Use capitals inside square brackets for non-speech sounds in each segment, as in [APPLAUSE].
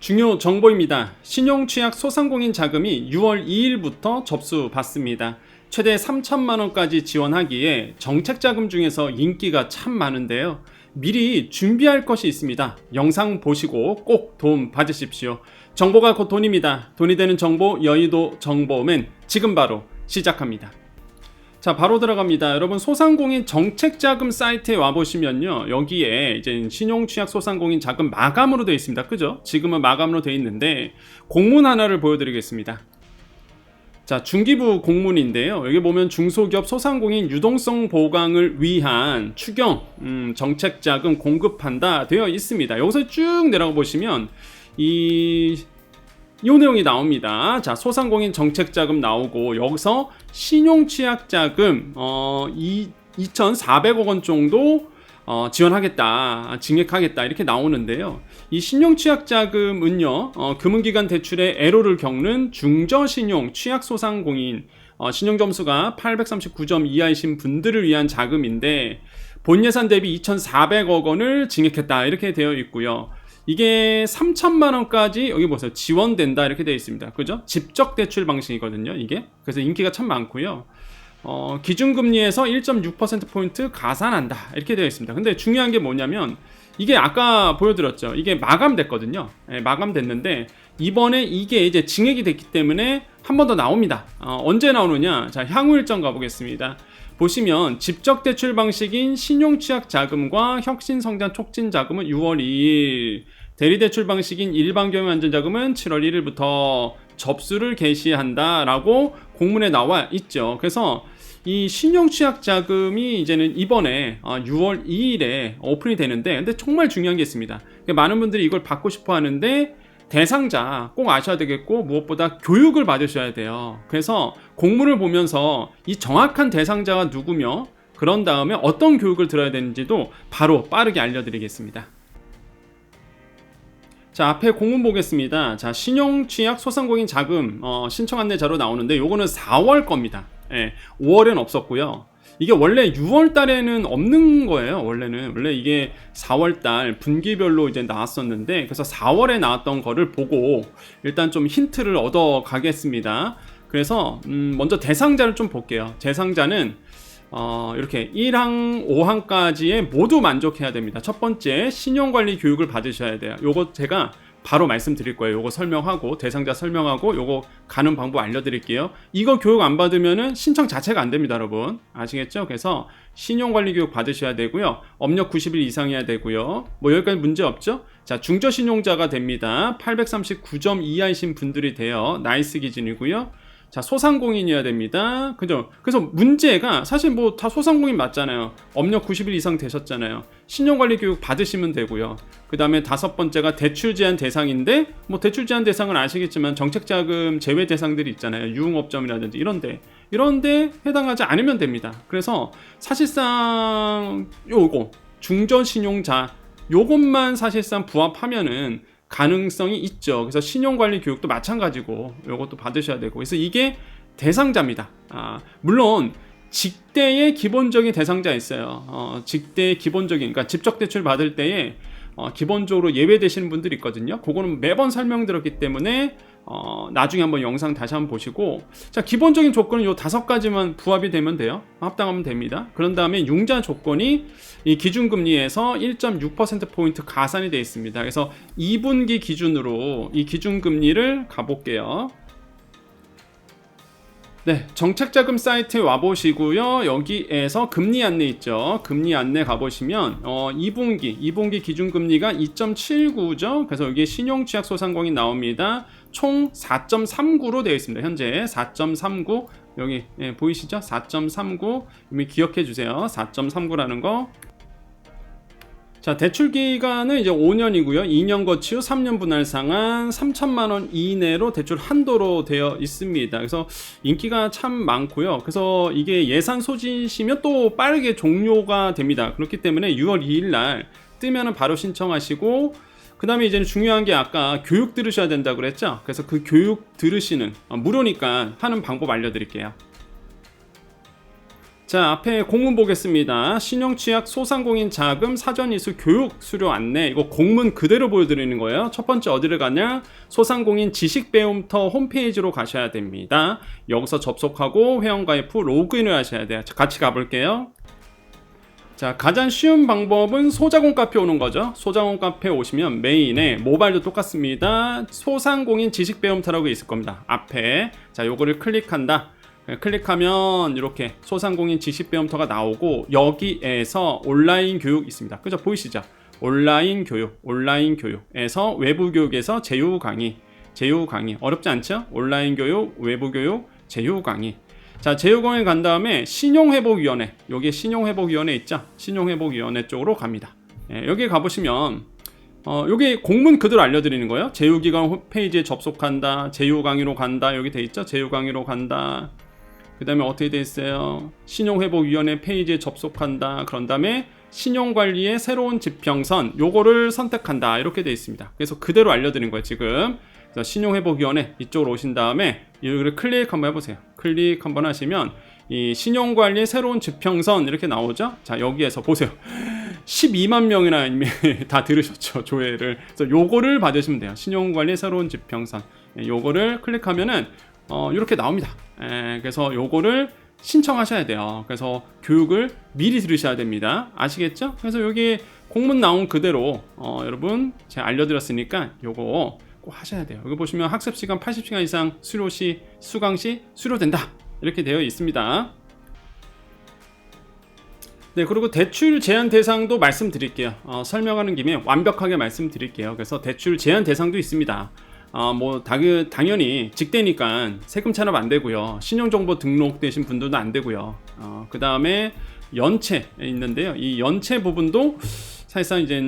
중요 정보입니다. 신용취약 소상공인 자금이 6월 2일부터 접수받습니다. 최대 3천만 원까지 지원하기에 정책 자금 중에서 인기가 참 많은데요. 미리 준비할 것이 있습니다. 영상 보시고 꼭 도움 받으십시오. 정보가 곧 돈입니다. 돈이 되는 정보 여의도 정보맨 지금 바로 시작합니다. 자, 바로 들어갑니다. 여러분, 소상공인 정책자금 사이트에 와보시면요. 여기에 이제 신용취약 소상공인 자금 마감으로 되어 있습니다. 그죠? 지금은 마감으로 되어 있는데, 공문 하나를 보여드리겠습니다. 자, 중기부 공문인데요. 여기 보면 중소기업 소상공인 유동성 보강을 위한 추경, 음, 정책자금 공급한다 되어 있습니다. 여기서 쭉 내려가 보시면, 이 이 내용이 나옵니다. 자, 소상공인 정책 자금 나오고 여기서 신용 취약 자금 어, 2, 2,400억 원 정도 어, 지원하겠다, 증액하겠다 이렇게 나오는데요. 이 신용 취약 자금은요, 어, 금융기관 대출의 애로를 겪는 중저 신용 취약 소상공인 어, 신용 점수가 839점 이하이신 분들을 위한 자금인데 본 예산 대비 2,400억 원을 증액했다 이렇게 되어 있고요. 이게 3천만 원까지 여기 보세요. 지원된다 이렇게 되어 있습니다. 그죠? 직접 대출 방식이거든요. 이게. 그래서 인기가 참 많고요. 어, 기준금리에서 1.6%포인트 가산한다. 이렇게 되어 있습니다. 근데 중요한 게 뭐냐면 이게 아까 보여드렸죠. 이게 마감됐거든요. 네, 마감됐는데 이번에 이게 이제 증액이 됐기 때문에 한 번 더 나옵니다. 어, 언제 나오느냐? 자, 향후 일정 가보겠습니다. 보시면 집적 대출 방식인 신용 취약 자금과 혁신 성장 촉진 자금은 6월 2일, 대리대출 방식인 일반경영안전자금은 7월 1일부터 접수를 개시한다라고 공문에 나와 있죠. 그래서 이 신용취약 자금이 이제는 이번에 6월 어, 2일에 오픈이 되는데, 근데 정말 중요한 게 있습니다. 많은 분들이 이걸 받고 싶어 하는데 대상자 꼭 아셔야 되겠고 무엇보다 교육을 받으셔야 돼요. 그래서 공문을 보면서 이 정확한 대상자가 누구며 그런 다음에 어떤 교육을 들어야 되는지도 바로 빠르게 알려드리겠습니다. 자 앞에 공문 보겠습니다. 자 신용취약 소상공인 자금 어, 신청 안내자로 나오는데 요거는 4월 겁니다. 예, 5월엔 없었고요. 이게 원래 6월 달에는 없는 거예요. 원래는 원래 이게 4월 달 분기별로 이제 나왔었는데 그래서 4월에 나왔던 거를 보고 일단 좀 힌트를 얻어 가겠습니다. 그래서 음 먼저 대상자를 좀 볼게요. 대상자는 어, 이렇게 1항, 5항까지에 모두 만족해야 됩니다. 첫 번째, 신용관리 교육을 받으셔야 돼요. 요거 제가 바로 말씀드릴 거예요. 요거 설명하고 대상자 설명하고 요거 가는 방법 알려드릴게요. 이거 교육 안 받으면은 신청 자체가 안 됩니다, 여러분. 아시겠죠? 그래서 신용관리 교육 받으셔야 되고요. 업력 90일 이상이어야 되고요. 뭐 여기까지 문제 없죠? 자, 중저신용자가 됩니다. 839점 이하이신 분들이 돼요. 나이스 기준이고요. 자, 소상공인이어야 됩니다. 그죠? 그래서 문제가 사실 뭐 다 소상공인 맞잖아요. 업력 90일 이상 되셨잖아요. 신용관리 교육 받으시면 되고요. 그 다음에 다섯 번째가 대출 제한 대상인데, 뭐 대출 제한 대상은 아시겠지만 정책자금 제외 대상들이 있잖아요. 유흥업점이라든지 이런데. 이런데 해당하지 않으면 됩니다. 그래서 사실상 요거, 중저신용자, 요것만 사실상 부합하면은 가능성이 있죠. 그래서 신용관리 교육도 마찬가지고 이것도 받으셔야 되고 그래서 이게 대상자입니다. 아, 물론 직대의 기본적인 대상자 있어요. 어, 직대의 기본적인 그러니까 집적 대출 받을 때에 어, 기본적으로 예외되시는 분들이 있거든요. 그거는 매번 설명드렸기 때문에 어, 나중에 한번 영상 다시 한번 보시고 자 기본적인 조건은 요 다섯 가지만 부합이 되면 돼요 합당하면 됩니다 그런 다음에 융자 조건이 이 기준금리에서 1.6%포인트 가산이 되어 있습니다 그래서 2분기 기준으로 이 기준금리를 가볼게요 네, 정책자금 사이트에 와보시고요. 여기에서 금리 안내 있죠. 금리 안내 가보시면 어, 2분기, 2분기 기준금리가 2.79죠. 그래서 여기 신용취약 소상공인 나옵니다. 총 4.39로 되어 있습니다. 현재 4.39 여기 예, 보이시죠? 4.39 이미 기억해 주세요. 4.39라는 거. 자, 대출 기간은 이제 5년이고요. 2년 거치 후 3년 분할 상한 3천만 원 이내로 대출 한도로 되어 있습니다. 그래서 인기가 참 많고요. 그래서 이게 예산 소진시면 또 빠르게 종료가 됩니다. 그렇기 때문에 6월 2일 날 뜨면은 바로 신청하시고 그 다음에 이제는 중요한 게 아까 교육 들으셔야 된다고 그랬죠? 그래서 그 교육 들으시는, 어, 무료니까 하는 방법 알려드릴게요. 자, 앞에 공문 보겠습니다. 신용취약 소상공인 자금 사전 이수 교육 수료 안내. 이거 공문 그대로 보여드리는 거예요. 첫 번째 어디를 가냐? 소상공인 지식배움터 홈페이지로 가셔야 됩니다. 여기서 접속하고 회원가입 후 로그인을 하셔야 돼요. 자, 같이 가볼게요. 자, 가장 쉬운 방법은 소자공 카페 오는 거죠. 소자공 카페 오시면 메인에 모바일도 똑같습니다. 소상공인 지식 배움터라고 있을 겁니다. 앞에. 자, 요거를 클릭한다. 네, 클릭하면 이렇게 소상공인 지식 배움터가 나오고 여기에서 온라인 교육 있습니다. 그죠? 보이시죠? 온라인 교육, 온라인 교육에서 외부 교육에서 제휴 강의, 제휴 강의 어렵지 않죠? 온라인 교육, 외부 교육, 제휴 강의. 자, 제휴 강의 간 다음에 신용회복위원회, 여기 신용회복위원회 있죠? 신용회복위원회 쪽으로 갑니다. 예, 여기 가보시면 어, 여기 공문 그대로 알려드리는 거예요. 제휴기관 홈페이지에 접속한다, 제휴 강의로 간다, 여기 돼 있죠? 제휴 강의로 간다. 그 다음에 어떻게 돼 있어요? 신용회복위원회 페이지에 접속한다. 그런 다음에 신용관리의 새로운 지평선 요거를 선택한다. 이렇게 돼 있습니다. 그래서 그대로 알려드린 거예요. 지금 그래서 신용회복위원회 이쪽으로 오신 다음에 이거를 클릭 한번 해보세요. 클릭 한번 하시면 이 신용관리의 새로운 지평선 이렇게 나오죠. 자 여기에서 보세요. 12만 명이나 이미 [LAUGHS] 다 들으셨죠 조회를. 그래서 요거를 받으시면 돼요. 신용관리의 새로운 지평선. 요거를 클릭하면은 어, 이렇게 나옵니다. 에, 그래서 요거를 신청하셔야 돼요. 그래서 교육을 미리 들으셔야 됩니다. 아시겠죠? 그래서 여기 공문 나온 그대로 어, 여러분 제가 알려드렸으니까 요거 꼭 하셔야 돼요. 여기 보시면 학습 시간 80시간 이상 수료 시 수강 시 수료된다 이렇게 되어 있습니다. 네, 그리고 대출 제한 대상도 말씀드릴게요. 어, 설명하는 김에 완벽하게 말씀드릴게요. 그래서 대출 제한 대상도 있습니다. 어, 뭐 당, 당연히 직대니까 세금 찬압 안 되고요. 신용정보 등록되신 분들도 안 되고요. 어, 그 다음에 연체 있는데요. 이 연체 부분도 사실상 이제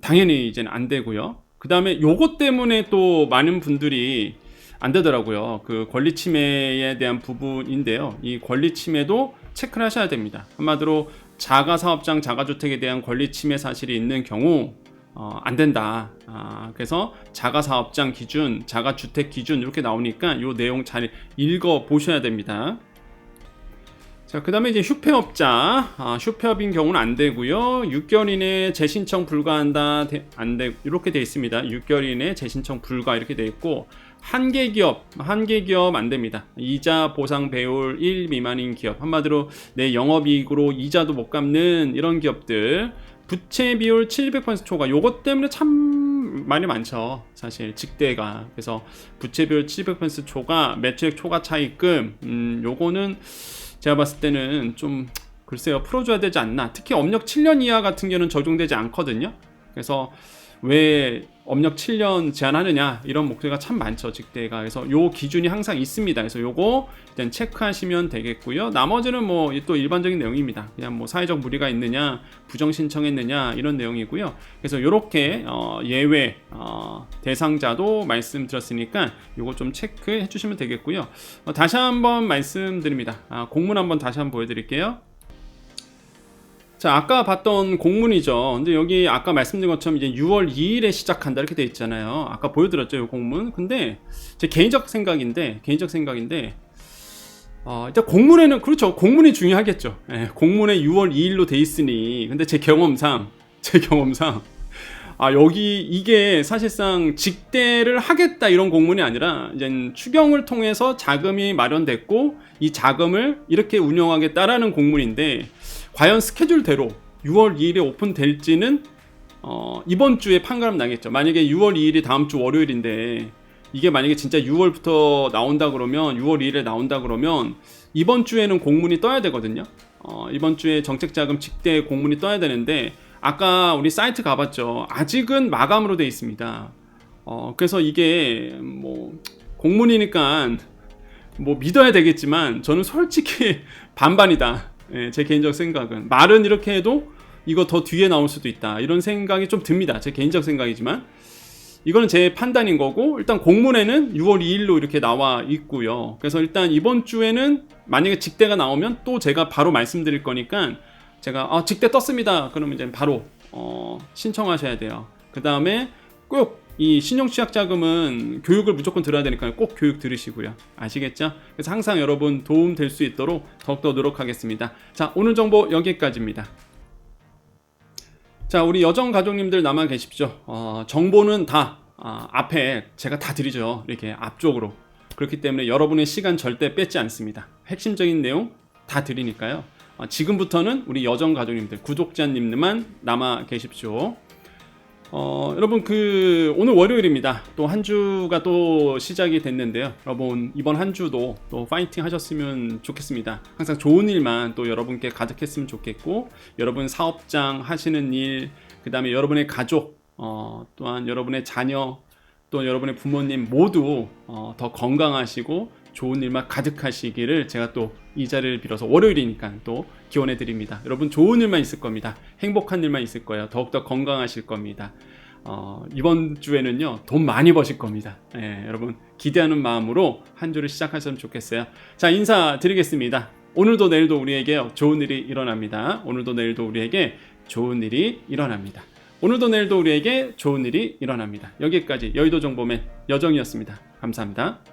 당연히 이제 안 되고요. 그 다음에 요것 때문에 또 많은 분들이 안 되더라고요. 그 권리 침해에 대한 부분인데요. 이 권리 침해도 체크를 하셔야 됩니다. 한마디로 자가 사업장 자가 주택에 대한 권리 침해 사실이 있는 경우 어, 안 된다. 아, 그래서 자가 사업장 기준, 자가 주택 기준 이렇게 나오니까 이 내용 잘 읽어 보셔야 됩니다. 자, 그 다음에 이제 휴폐업자, 아, 휴폐업인 경우는 안 되고요. 6개월 이내 재신청 불가한다, 안 돼, 이렇게 돼 있습니다. 6개월 이내 재신청 불가 이렇게 돼 있고, 한개 기업, 한개 기업 안 됩니다. 이자 보상 배울 1 미만인 기업, 한마디로 내 영업 이익으로 이자도 못 갚는 이런 기업들, 부채 비율 700% 초과 요것 때문에 참 많이 많죠 사실 직대가 그래서 부채 비율 700% 초과 매출액 초과 차입금 음 요거는 제가 봤을 때는 좀 글쎄요 풀어줘야 되지 않나. 특히 업력 7년 이하 같은 경우는 적용되지 않거든요 그래서 왜 업력 7년 제한하느냐 이런 목소리가 참 많죠 직대가. 그래서 요 기준이 항상 있습니다. 그래서 요거 일단 체크하시면 되겠고요. 나머지는 뭐 또 일반적인 내용입니다. 그냥 뭐 사회적 무리가 있느냐 부정 신청했느냐 이런 내용이고요. 그래서 요렇게 어 예외 어 대상자도 말씀드렸으니까 요거 좀 체크해 주시면 되겠고요. 어 다시 한번 말씀드립니다. 아, 공문 한번 다시 한번 보여드릴게요 자, 아까 봤던 공문이죠. 근데 여기 아까 말씀드린 것처럼 이제 6월 2일에 시작한다 이렇게 돼 있잖아요. 아까 보여드렸죠, 이 공문. 근데 제 개인적 생각인데, 개인적 생각인데, 어, 일단 공문에는 그렇죠. 공문이 중요하겠죠. 예, 공문에 6월 2일로 돼 있으니, 근데 제 경험상, [LAUGHS] 제 경험상, 아 여기 이게 사실상 직대를 하겠다 이런 공문이 아니라 이제 추경을 통해서 자금이 마련됐고 이 자금을 이렇게 운영하겠다라는 공문인데. 과연 스케줄대로 6월 2일에 오픈될지는 어, 이번 주에 판가름 나겠죠. 만약에 6월 2일이 다음 주 월요일인데 이게 만약에 진짜 6월부터 나온다 그러면 6월 2일에 나온다 그러면 이번 주에는 공문이 떠야 되거든요. 어, 이번 주에 정책자금 직대 공문이 떠야 되는데 아까 우리 사이트 가봤죠. 아직은 마감으로 돼 있습니다. 어, 그래서 이게 뭐 공문이니까 뭐 믿어야 되겠지만 저는 솔직히 [LAUGHS] 반반이다. 예, 제 개인적 생각은 말은 이렇게 해도 이거 더 뒤에 나올 수도 있다 이런 생각이 좀 듭니다. 제 개인적 생각이지만 이거는 제 판단인 거고 일단 공문에는 6월 2일로 이렇게 나와 있고요. 그래서 일단 이번 주에는 만약에 직대가 나오면 또 제가 바로 말씀드릴 거니까 제가 아, 직대 떴습니다. 그러면 이제 바로 어, 신청하셔야 돼요. 그 다음에 꼭 이 신용취약 자금은 교육을 무조건 들어야 되니까 꼭 교육 들으시고요. 아시겠죠? 그래서 항상 여러분 도움 될 수 있도록 더욱더 노력하겠습니다. 자, 오늘 정보 여기까지입니다. 자, 우리 여정 가족님들 남아 계십시오. 어, 정보는 다 아, 앞에 제가 다 드리죠. 이렇게 앞쪽으로. 그렇기 때문에 여러분의 시간 절대 뺏지 않습니다. 핵심적인 내용 다 드리니까요. 어, 지금부터는 우리 여정 가족님들, 구독자님들만 남아 계십시오. 어, 여러분 그 오늘 월요일입니다. 또 한 주가 또 시작이 됐는데요. 여러분 이번 한 주도 또 파이팅 하셨으면 좋겠습니다. 항상 좋은 일만 또 여러분께 가득했으면 좋겠고 여러분 사업장 하시는 일, 그다음에 여러분의 가족, 어, 또한 여러분의 자녀, 또 여러분의 부모님 모두 어, 더 건강하시고 좋은 일만 가득하시기를 제가 또 이 자리를 빌어서 월요일이니까 또 기원해 드립니다. 여러분 좋은 일만 있을 겁니다. 행복한 일만 있을 거예요. 더욱더 건강하실 겁니다. 어, 이번 주에는요 돈 많이 버실 겁니다. 예, 여러분 기대하는 마음으로 한 주를 시작하셨으면 좋겠어요. 자 인사 드리겠습니다. 오늘도 내일도 우리에게 좋은 일이 일어납니다. 오늘도 내일도 우리에게 좋은 일이 일어납니다. 오늘도 내일도 우리에게 좋은 일이 일어납니다. 여기까지 여의도 정보맨 여정이었습니다. 감사합니다.